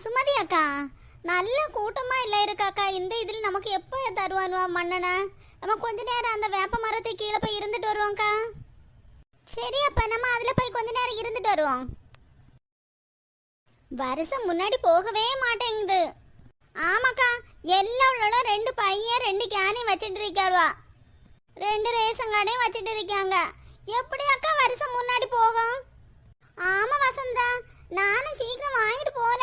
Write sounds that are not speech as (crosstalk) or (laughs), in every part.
சுமதி அக்கா நல்ல கூட்டமா இல்ல இருக்காக்கா இந்த இதில் நமக்கு எப்போ தருவானுவா மன்னனை? நம்ம கொஞ்ச நேரம் அந்த வேப்ப மரத்தை கீழே போய் இருந்துட்டு வருவோம்க்கா சரி அப்ப நம்ம அதுல போய் கொஞ்ச நேரம் இருந்துட்டு வருவோம். வருஷம் முன்னாடி போகவே மாட்டேங்குது. ஆமாக்கா எல்லாவளும் ரெண்டு பையன் ரெண்டு கேனி வச்சுட்டு இருக்காளுவா. ரெண்டு ரேஷன் கார்டையும் வச்சுட்டு இருக்காங்க. எப்படி அக்கா வருஷம் முன்னாடி போகும்? ஆமா வசந்தா நானும் சீக்கிரம் வாங்கிட்டு போல.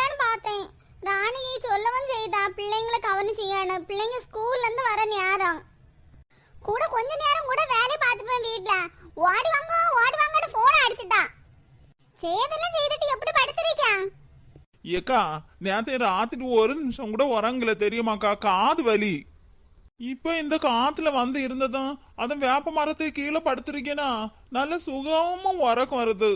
பார்த்தேன் ராணி சொல்லவும் செய்தா. பிள்ளைங்களை கவனிச்சிங்கன்னு பிள்ளைங்க ஸ்கூல்ல இருந்து வர நேரம். கூட கொஞ்ச நேரம் கூட வேலையை பார்த்துப்பேன் வீட்ல. ஓடி வாங்க ஓடி வாங்கன்னு போன் அடிச்சுட்டா. சேதெல்லாம் செய்துட்டு எப்படி படுத்துருக்கான் ஏக்கா நேத்து ராத்திரி ஒரு நிமிஷம் கூட உறங்கல தெரியுமாக்கா? காது வலி. இப்போ இந்த காத்துல வந்து இருந்ததும் அந்த வேப்ப மரத்தை கீழே படுத்திருக்கேனா? நல்ல சுகமா உறக்கம் வருது.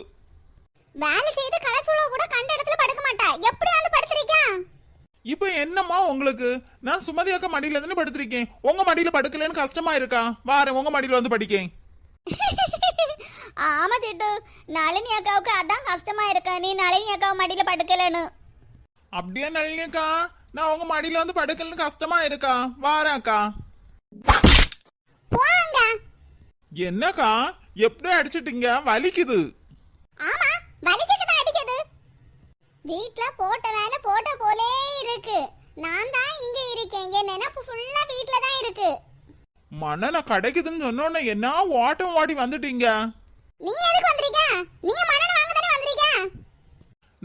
வேலை செய்து களைச்சுள்ள கூட கண்ட இடத்துல படுக்க மாட்டா எப்படி வந்து படுத்துருக்கான் இப்போ என்னம்மா உங்களுக்கு? நான் சுமதி அக்கா மடியில தானே படுத்திருக்கேன். உங்க மடியில படுக்கலன்னு கஷ்டமா இருக்கா? வாரேன் உங்க மடியில வந்து படிக்கேன். (laughs) ஆமா சிட்டு நளினி அக்காவுக்கு அதான் கஷ்டமா இருக்கா? நீ நளினி அக்காவை மடியில படுக்கலன்னு. அப்படியே நளினியக்கா நான் உங்க மடியில வந்து படுக்கலன்னு கஷ்டமா இருக்கா? வாரேன் அக்கா. போங்க. என்னக்கா? எப்படி அடிச்சிட்டீங்க. வலிக்குது. ஆமா வலிக்கு தான் அடிக்குது வீட்ல போட்ட வேலை போட்ட போலே இருக்கு நான் தான் இங்க இருக்கேன் என் நினைப்பு ஃபுல்லா வீட்ல தான் இருக்கு மண்ணனை கிடைக்குதுன்னு சொன்னோன்னே என்ன ஓட்டம் ஓடி வந்துட்டீங்க? நீ எதுக்கு வந்திருக்க? நீங்க வாங்க தானே வந்திருக்க?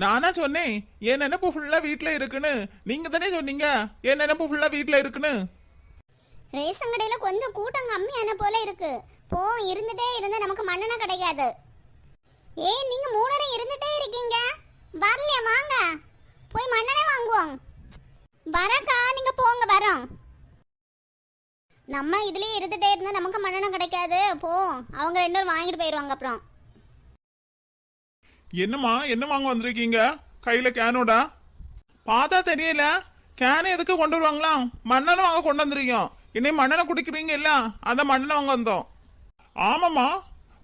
நானா சொன்னேன் என் நினைப்பு ஃபுல்லா வீட்ல இருக்குன்னு. நீங்க தானே சொன்னீங்க என் நினைப்பு ஃபுல்லா வீட்ல இருக்குன்னு. ரேஷன் கடையில கொஞ்சம் கூட்டம் கம்மியான போல இருக்கு. போ இருந்துட்டே இருந்தா நமக்கு மண்ணெண்ணெய் கிடைக்காது. ஏய் நீங்க மூணரை இருந்துட்டே இருக்கீங்க. வரலையா வாங்க. போய் மண்ணெண்ணெய் வாங்குவோம். வரக்கா நீங்க போங்க வரோம். நம்ம இதுலயே இருந்துட்டே இருந்தா நமக்கு மன்னனம் கிடைக்காது. போ அவங்க ரெண்டு பேரும் வாங்கிட்டு போயிருவாங்க அப்புறம். என்னம்மா என்ன வாங்க வந்திருக்கீங்க? கையில கேனோடா பார்த்தா தெரியல. கேனை எதுக்கு கொண்டு வருவாங்களா? மண்ணெண்ணை வாங்க கொண்டு வந்திருக்கோம். இன்னைக்கு மண்ணனை குடிக்கிறீங்க இல்ல? அந்த மண்ணெண்ணை வாங்க வந்தோம். ஆமாம்மா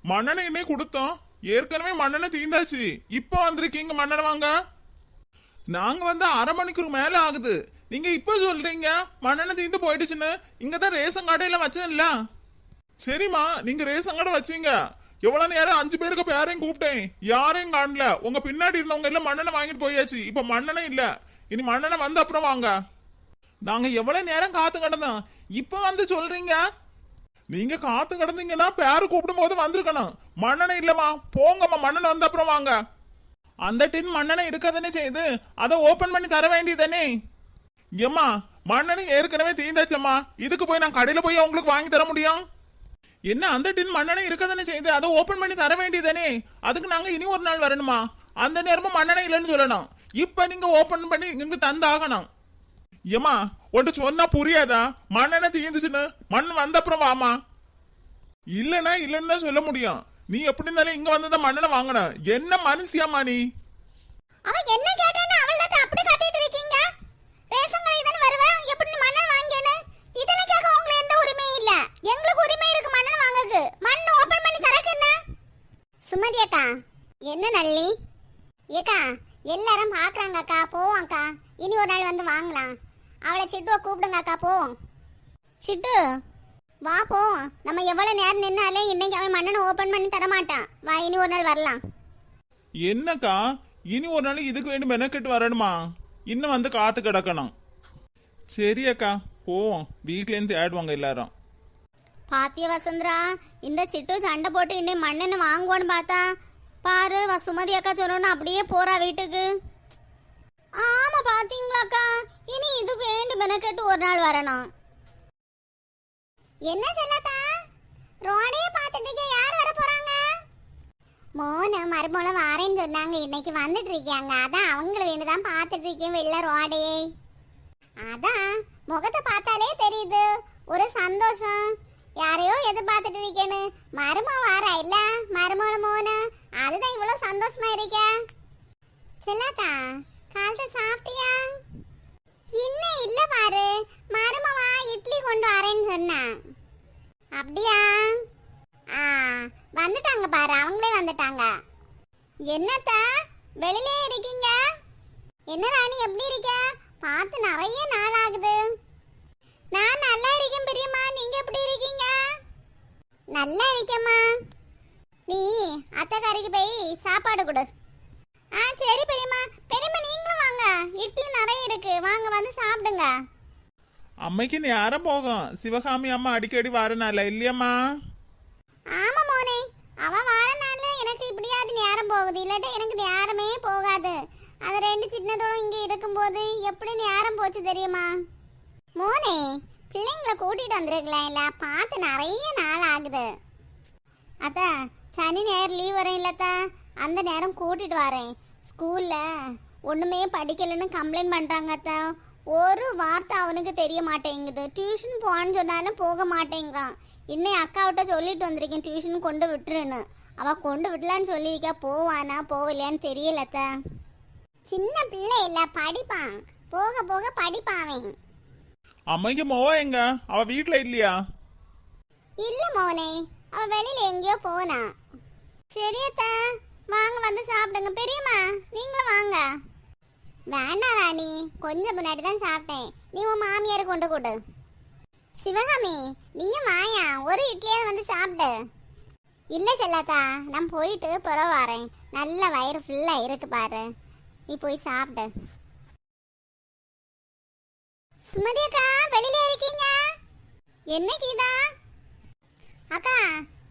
மண்ணெண்ணை இன்னைக்கு கொடுத்தோம். ஏற்கனவே மண்ணெண்ணை தீந்தாச்சு. இப்போ வந்திருக்கீங்க மன்னனை வாங்க. நாங்க வந்து அரை மணிக்கூர் மேல ஆகுது. நீங்க இப்போ சொல்றீங்க மண்ணெண்ணெய் தீந்து போயிடுச்சுன்னு. இங்க தான் ரேஷன் கடையில வச்சேன்ல. சரிம்மா நீங்க ரேஷன் கடை வச்சீங்க. எவ்வளவு நேரம் அஞ்சு பேருக்கு பேரையும் கூப்பிட்டேன்? யாரையும் காணல. உங்க பின்னாடி இருந்தவங்க எல்லாம் மண்ணெண்ணெய் வாங்கிட்டு போயாச்சு. இப்ப மண்ணெண்ணெய் இல்ல. இனி மண்ணெண்ணெய் வந்த அப்புறம் வாங்க. நாங்க எவ்வளவு நேரம் காத்து கிடந்தோம்? இப்ப வந்து சொல்றீங்க? நீங்க காத்து கிடந்தீங்கன்னா பேரு கூப்பிடும் போது வந்திருக்கணும். மன்னனை இல்லம்மா. போங்கம்மா மண்ணன் வந்த அப்புறம் வாங்க. அந்த டின் மண்ணெண்ணெய் இருக்கதானே செய்யுது அதை ஓபன் பண்ணி தர வேண்டியதானே ஏம்மா மண்ணெண்ணெய் ஏற்கனவே தீந்தாச்சம்மா. இதுக்கு போய் நான் கடையில போய் உங்களுக்கு வாங்கி தர முடியும்? என்ன அந்த டின் மண்ணெண்ணெய் இருக்கதானே செய்யுது அதை ஓப்பன் பண்ணி தர வேண்டியதானே அதுக்கு நாங்க இனி ஒரு நாள் வரணுமா? அந்த நேரமும் மண்ணெண்ணெய் இல்லைன்னு சொல்லணும். இப்ப நீங்க ஓப்பன் பண்ணி இங்கு தந்தாகணும். ஏம்மா ஒன்று சொன்னா புரியாதா? மண்ணெண்ணெய் தீந்துச்சுன்னு மண் வந்த அப்புறம் வாமா இல்லைன்னா இல்லைன்னு தான் சொல்ல முடியும். நீ எப்படி இருந்தாலும் இங்க வந்ததான் மண்ணெண்ணெய் வாங்கணும். என்ன மனுஷியாமா நீ? அவன் என்ன கேட்டான்னு அவள்கிட்ட அப்படி கத்திட்டு இருக்கீங்க ரேஷன் கடைக்கு தானே வருவேன் எப்படி நீ மண்ணெண்ணெய் வாங்கியனு இதெல்லாம் கேட்க உங்களுக்கு எந்த உரிமையும் இல்ல எங்களுக்கு உரிமை இருக்கு மண்ணெண்ணெய் வாங்கக்கு மண் ஓபன் பண்ணி தரக்கு என்ன சுமதி அக்கா. என்ன நல்லி? ஏக்கா எல்லாரும் பார்க்குறாங்க அக்கா போவோம் அக்கா இனி ஒரு நாள் வந்து வாங்கலாம். அவளை சிட்டுவை கூப்பிடுங்க அக்கா போவோம் சிட்டு வா போவோம் நம்ம எவ்வளோ நேரம் நின்னாலே இன்னைக்கு அவன் மண்ணனை ஓப்பன் பண்ணி தர மாட்டான் வா இனி ஒரு நாள் வரலாம். என்னக்கா? இனி ஒரு நாளைக்கு இதுக்கு வேண்டி மெனக்கெட்டு வரணுமா? இன்னும் வந்து காத்து கிடக்கணும். சரி அக்கா போவோம். வீட்லேருந்து ஆடுவாங்க எல்லாரும். பாத்திய வசந்தரா இந்த சிட்டு சண்டை போட்டு இன்னும் மண்ணெண்ணு வாங்குவோன்னு பார்த்தா பாரு வசுமதி சுமதி அக்கா சொல்லணும்னு அப்படியே போறா வீட்டுக்கு. ஆமா பாத்தீங்களாக்கா இனி இது வேண்டு மெனக்கெட்டு ஒரு நாள் வரணும். என்ன செல்லாத்தா? ரோடே பார்த்துட்டு யார் வர போறாங்க? மோனு மறுபோல வாரேன்னு சொன்னாங்க. இன்னைக்கு வந்துட்டு இருக்காங்க அதான் அவங்கள வேண்டுதான் பார்த்துட்டு இருக்கேன் வெளில ரோடே. அதான் முகத்தை பார்த்தாலே தெரியுது. ஒரு சந்தோஷம். யாரையோ எதிர்பார்த்துட்டு இருக்கேன்னு. மரும வாரா இல்ல? மருமோட மோனு? அதுதான் இவ்வளவு சந்தோஷமா இருக்க. செல்லாத்தா காலத்தை சாப்பிட்டியா? இன்னும் இல்ல பாரு. மருமவா இட்லி கொண்டு வரேன்னு சொன்னான் அப்படியா? ஆ வந்துட்டாங்க பாரு. அவங்களே வந்துட்டாங்க. என்னத்தா? வெளியிலே இருக்கீங்க? என்ன ராணி எப்படி இருக்க? பார்த்து நிறைய நாள் ஆகுது. நான் நல்லா இருக்கேன் பெரியம்மா. நீங்க எப்படி நல்லா இருக்கேம்மா. நீ அத்தைக்காரிக்கு போய் சாப்பாடு கொடு. ஆ சரி பெரியம்மா. பெரியம்மா நீங்களும் வாங்க. இட்லி நிறைய இருக்கு. வாங்க வந்து சாப்பிடுங்க. அம்மைக்கு நேரம் போகும். சிவகாமி அம்மா அடிக்கடி வரனால இல்லையம்மா? ஆமா மோனே. அவ வாரனால எனக்கு இப்படியாவது நேரம் போகுது. இல்லாட்டா எனக்கு நேரமே போகாது. அது ரெண்டு சின்னதோடும் இங்க இருக்கும்போது எப்படி நேரம் போச்சு தெரியுமா? மோனே பிள்ளைங்களை கூட்டிட்டு வந்துருக்கலாம் இல்ல பார்த்து நிறைய நாள் ஆகுது. அத்தா சனி நேரம் லீவ் வரேன் இல்லத்தா? அந்த நேரம் கூட்டிட்டு வரேன். ஸ்கூல்ல ஒண்ணுமே படிக்கலைன்னு கம்ப்ளைண்ட் பண்றாங்க அத்தா. ஒரு வார்த்தை அவனுக்கு தெரிய மாட்டேங்குது. டியூஷன் போன்னு சொன்னாலும் போக மாட்டேங்கிறான். இன்னும் அக்காவிட்ட சொல்லிட்டு வந்திருக்கேன் டியூஷன் கொண்டு விட்டுருன்னு. அவ கொண்டு விடலான்னு சொல்லியிருக்கா போவானா போகலையான்னு தெரியலத்த. சின்ன பிள்ளை இல்லை படிப்பான். போக போக படிப்பான் அவன். அம்மைக்கு மோவா எங்க? அவ வீட்ல இல்லையா? இல்ல மோனே. அவ வெளியில எங்கேயோ போனா. சரியத்தா வாங்க வந்து சாப்பிடுங்க. பெரியம்மா நீங்களும் வாங்க. வேண்டாம் ராணி கொஞ்சம் முன்னாடி தான் சாப்பிட்டேன். நீ உன் மாமியாரை கொண்டு கொடு. சிவகாமி நீயும் வாயா. ஒரு இட்லியாவது வந்து சாப்பிடு. இல்ல செல்லாத்தா நான் போயிட்டு புறம் நல்ல வயிறு ஃபுல்லா இருக்கு பாரு. நீ போய் சாப்பிடு. சுமதி அக்கா வெளியில இருக்கீங்க. என்ன கீதா? அக்கா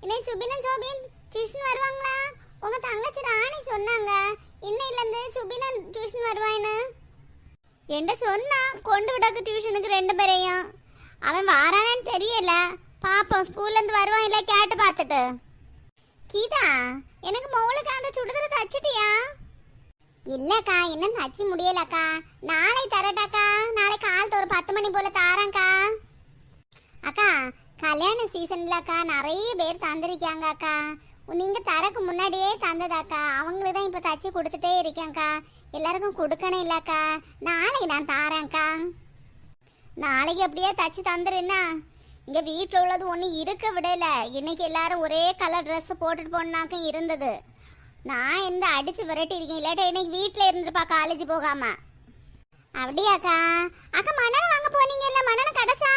இன்னைக்கு சுபினன் சோபின் டியூஷன் வருவாங்களா? உங்க தங்கச்சி ராணி சொன்னாங்க. இன்னையில இருந்து சுபினன் டியூஷன் வருவான்னு என்ன சொன்னா கொண்டு விடாக்கு டியூஷனுக்கு ரெண்டு பேரையும். அவன் வாரானான்னு தெரியல. பாப்போம் ஸ்கூல்ல இருந்து வருவான் இல்ல கேட்டு பார்த்துட்டு. கீதா எனக்கு மௌளுக்கு அந்த சுடுதலை தச்சிட்டியா? இல்லக்கா இன்னும் தச்சு முடியலக்கா. நாளை தரட்டாக்கா. நாளைக்கு கால் மணி போல தாரேன்க்கா அக்கா கல்யாண சீசன்லக்கா நிறைய பேர் தந்திருக்காங்க அக்கா. நீங்க தரக்கு முன்னாடியே தந்ததாக்கா. அவங்களுக்கு தான் இப்ப தச்சு கொடுத்துட்டே இருக்கேன்க்கா. எல்லாருக்கும் கொடுக்கணும் இல்லக்கா நாளைக்கு நான் தாரேன்க்கா. நாளைக்கு அப்படியே தச்சு தந்துருன்னா இங்க வீட்டில் உள்ளது ஒன்றும் இருக்க விடல. இன்னைக்கு எல்லாரும் ஒரே கலர் ட்ரெஸ் போட்டுட்டு போனாக்கும் இருந்தது. நான் இந்த அடிச்சு விரட்டி இருக்கேன் இல்லாட்டா இன்னைக்கு வீட்டில் இருந்திருப்பா காலேஜ் போகாம. அப்படியாக்கா. அக்கா மணல வாங்க இல்ல கிடைச்சா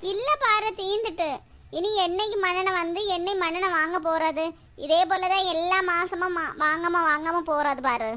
இல்ல பாரு தீந்துட்டு. இனி என்னைக்கு மன்னனை வந்து என்னை மன்னனை வாங்க போறது? இதே போலதான் எல்லா மாசமும் மா- வாங்காம வாங்காம போறது பாரு.